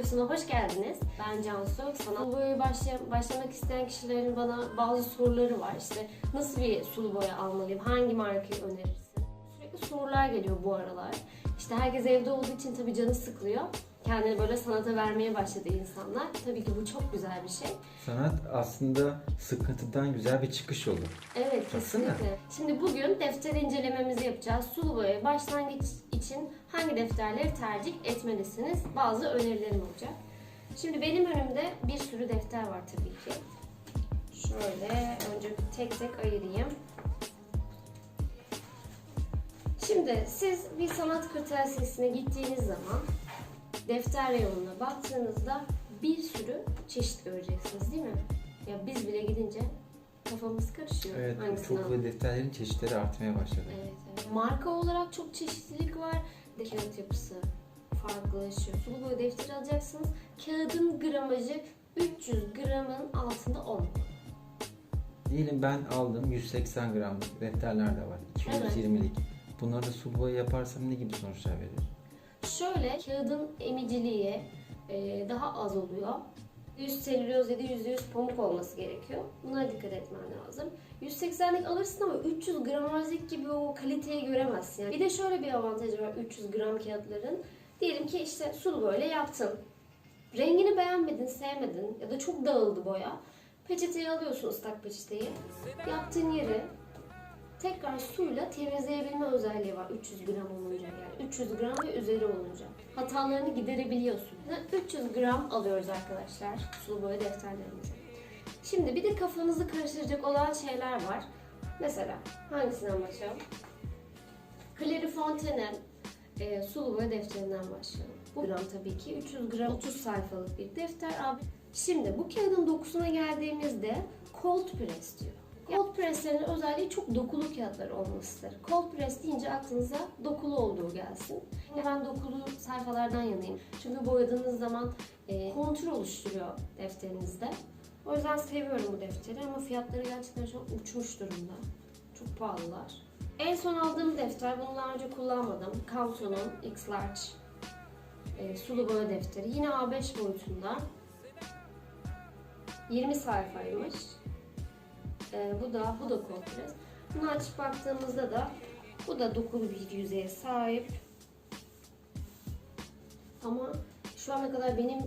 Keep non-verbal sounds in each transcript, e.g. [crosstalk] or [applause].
videosuna hoş geldiniz. Ben Cansu. Sana boyaya başlay- başlamak isteyen kişilerin bana bazı soruları var. İşte nasıl bir sulu boya almalıyım? Hangi markayı önerirsin? Sürekli sorular geliyor bu aralar. İşte herkes evde olduğu için tabii canı sıkılıyor. Kendini böyle sanata vermeye başladı insanlar. Tabii ki bu çok güzel bir şey. Sanat aslında sıkıntıdan güzel bir çıkış yolu. Evet Baksana. kesinlikle. Şimdi bugün defter incelememizi yapacağız. Sulu boya başlangıç için hangi defterleri tercih etmelisiniz? Bazı önerilerim olacak. Şimdi benim önümde bir sürü defter var tabii ki. Şöyle önce tek tek ayırayım. Şimdi siz bir sanat kırtasiyesine gittiğiniz zaman defter reyonuna baktığınızda bir sürü çeşit göreceksiniz değil mi? Ya biz bile gidince kafamız karışıyor. Evet, çok böyle defterlerin çeşitleri artmaya başladı. Evet. Marka olarak çok çeşitlilik var. Kağıt yapısı farklılaşıyor. Sulu boya defteri alacaksınız. Kağıdın gramajı 300 gramın altında olmalı. Diyelim ben aldım 180 gramlık defterler de var. 220'lik. Bunları sulu boya yaparsam ne gibi sonuçlar verir? Şöyle kağıdın emiciliği daha az oluyor. 100 selüloz ya da %100 pamuk olması gerekiyor. Buna dikkat etmen lazım. 180'lik alırsın ama 300 gramajlık gibi o kaliteyi göremezsin. Yani bir de şöyle bir avantajı var 300 gram kağıtların. Diyelim ki işte sulu böyle yaptın. Rengini beğenmedin, sevmedin ya da çok dağıldı boya. Peçeteyi alıyorsun ıslak peçeteyi. Yaptığın yeri tekrar suyla temizleyebilme özelliği var 300 gram olunca yani 300 gram ve üzeri olunca. Hatalarını giderebiliyorsun. Ve 300 gram alıyoruz arkadaşlar sulu boya defterlerimizi. Şimdi bir de kafanızı karıştıracak olan şeyler var. Mesela hangisinden başlayalım? Clairefontaine e, sulu boya defterinden başlayalım. Bu gram tabii ki 300 gram 30 sayfalık bir defter. Abi, Şimdi bu kağıdın dokusuna geldiğimizde cold press diyor. Cold presslerin özelliği çok dokulu kağıtlar olmasıdır. Cold press deyince aklınıza dokulu olduğu gelsin. Ya ben dokulu sayfalardan yanayım. Çünkü boyadığınız zaman e, kontur oluşturuyor defterinizde. O yüzden seviyorum bu defteri ama fiyatları gerçekten çok uçmuş durumda. Çok pahalılar. En son aldığım defter, bunu daha önce kullanmadım. Canso'nun X Large e, sulu boya defteri. Yine A5 boyutunda. 20 sayfaymış. E, bu da bu da kompres. Bunu açıp baktığımızda da bu da dokulu bir yüzeye sahip. Ama şu ana kadar benim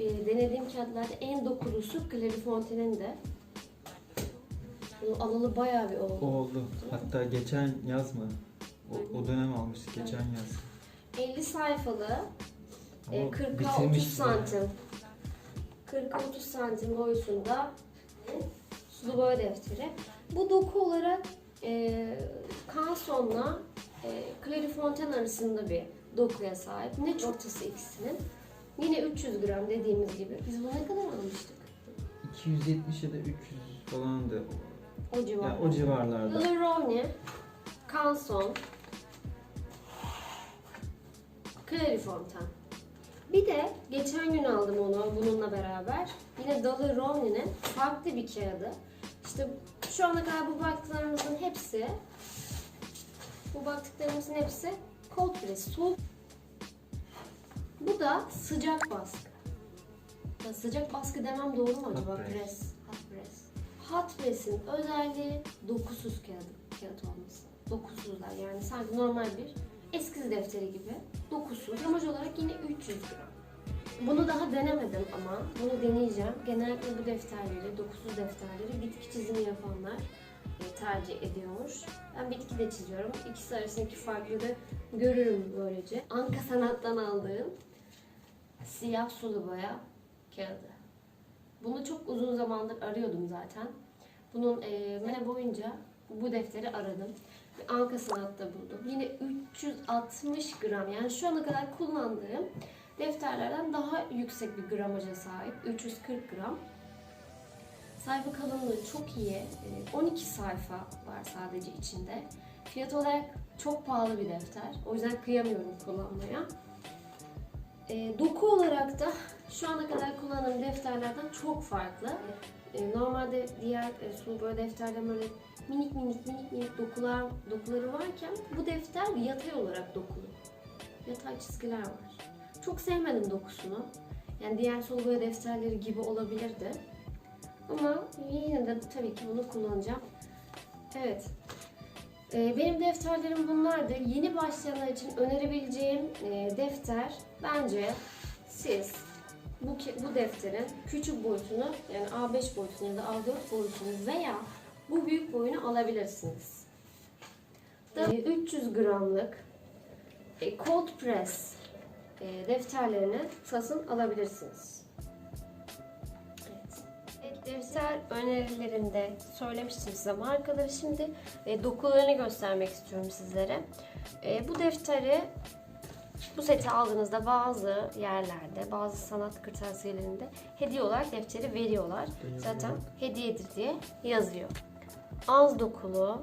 e, denediğim kağıtlarda en dokulusu Clairefontaine'in de. Bunu alalı bayağı bir oldu. Oldu. Hatta geçen yaz mı? O, o dönem almıştık geçen yaz. 50 sayfalı, e, Ama 40'a 30 bitirmişti santim. 40'a 30 santim boyutunda sulu boya defteri. Bu doku olarak e, Canson'la e, Clairefontaine arasında bir dokuya sahip. Ne ortası ikisinin. Yine 300 gram dediğimiz gibi. Biz bunu ne kadar almıştık? 270 ya da 300 falandı. O civarlarda. Yani o civarlarda. Larovne, Canson, Clairefontaine. Bir de geçen gün aldım onu bununla beraber. Yine Dalı Romney'nin farklı bir kağıdı. İşte şu ana kadar bu baktıklarımızın hepsi bu baktıklarımızın hepsi cold press, soğuk. Bu da sıcak baskı. Ya sıcak baskı demem doğru mu acaba? Hot press. Press. Hot press. Hot press'in özelliği dokusuz kağıt, kağıt olması. Dokusuzlar yani sanki normal bir eskiz defteri gibi dokusuz. Gramaj olarak yine 300 gram. Bunu daha denemedim ama bunu deneyeceğim. Genellikle bu defterleri, dokusuz defterleri bitki çizimi yapanlar e, tercih ediyormuş. Ben bitki de çiziyorum. İkisi arasındaki farkları görürüm böylece. Anka Sanat'tan aldığım siyah sulu boya kağıdı. Bunu çok uzun zamandır arıyordum zaten. Bunun e, mene boyunca bu defteri aradım. Anka Sanat'ta buldum. Yine 360 gram yani şu ana kadar kullandığım defterlerden daha yüksek bir gramaja sahip. 340 gram. Sayfa kalınlığı çok iyi. E, 12 sayfa var sadece içinde. Fiyat olarak çok pahalı bir defter. O yüzden kıyamıyorum kullanmaya. E, doku olarak da şu ana kadar kullandığım defterlerden çok farklı. E, normalde diğer e, sulu boya defterlerin böyle minik minik minik minik dokular dokuları varken bu defter yatay olarak dokulu. Yatay çizgiler var. Çok sevmedim dokusunu. Yani diğer sulu boya defterleri gibi olabilirdi. Ama yine de tabii ki bunu kullanacağım. Evet. Ee, benim defterlerim bunlardı. Yeni başlayanlar için önerebileceğim e, defter bence siz bu, bu defterin küçük boyutunu yani A5 boyutunu ya da A4 boyutunu veya bu büyük boyunu alabilirsiniz. Da- e, 300 gramlık e, cold press e, defterlerini satın alabilirsiniz. Evet. Defter önerilerimde söylemiştim size markaları. Şimdi e, dokularını göstermek istiyorum sizlere. Bu defteri bu seti aldığınızda bazı yerlerde, bazı sanat kırtasiyelerinde hediye olarak defteri veriyorlar. Zaten hediyedir diye yazıyor. Az dokulu,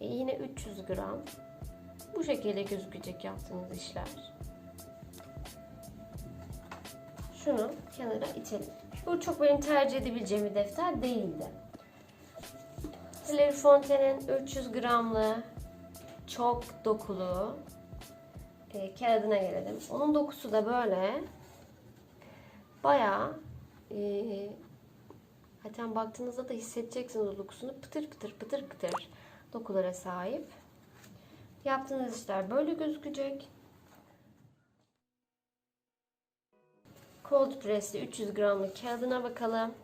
e, yine 300 gram. Bu şekilde gözükecek yaptığınız işler. Şunu kenara itelim. Bu çok benim tercih edebileceğim bir defter değildi. Hilary Fontaine'in 300 gramlı çok dokulu e, kağıdına gelelim. Onun dokusu da böyle bayağı e, zaten baktığınızda da hissedeceksiniz o dokusunu pıtır pıtır pıtır pıtır dokulara sahip. Yaptığınız işler böyle gözükecek. Cold Press'li 300 gramlık kağıdına bakalım.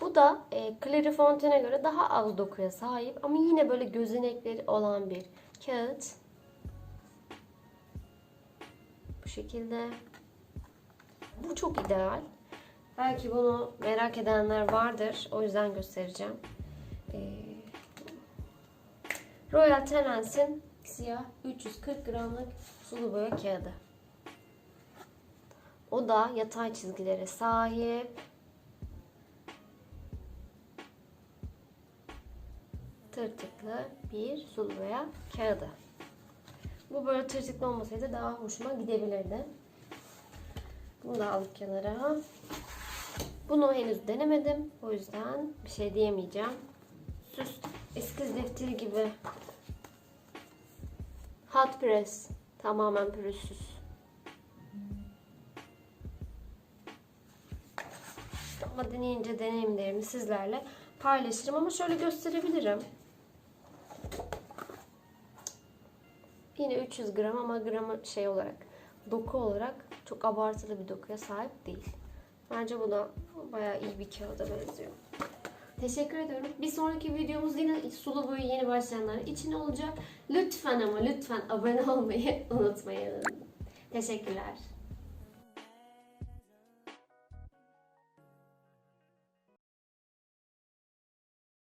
Bu da e, Clary Fontaine'e göre daha az dokuya sahip ama yine böyle gözenekleri olan bir kağıt. Bu şekilde. Bu çok ideal. Belki bunu merak edenler vardır. O yüzden göstereceğim. Ee, Royal Tenence'in siyah 340 gramlık sulu boya kağıdı. O da yatay çizgilere sahip. Tırtıklı bir sulu boya kağıdı. Bu böyle tırtıklı olmasaydı daha hoşuma gidebilirdi. Bunu da alıp kenara. Bunu henüz denemedim. O yüzden bir şey diyemeyeceğim. Süs eskiz defteri gibi. Hot press. Tamamen pürüzsüz. Ama deneyince deneyimlerimi sizlerle paylaşırım. Ama şöyle gösterebilirim. Yine 300 gram ama gramı şey olarak doku olarak çok abartılı bir dokuya sahip değil. Bence bu da bayağı iyi bir kağıda benziyor. Teşekkür ediyorum. Bir sonraki videomuz yine sulu boyu yeni başlayanlar için olacak. Lütfen ama lütfen abone olmayı [laughs] unutmayın. Teşekkürler.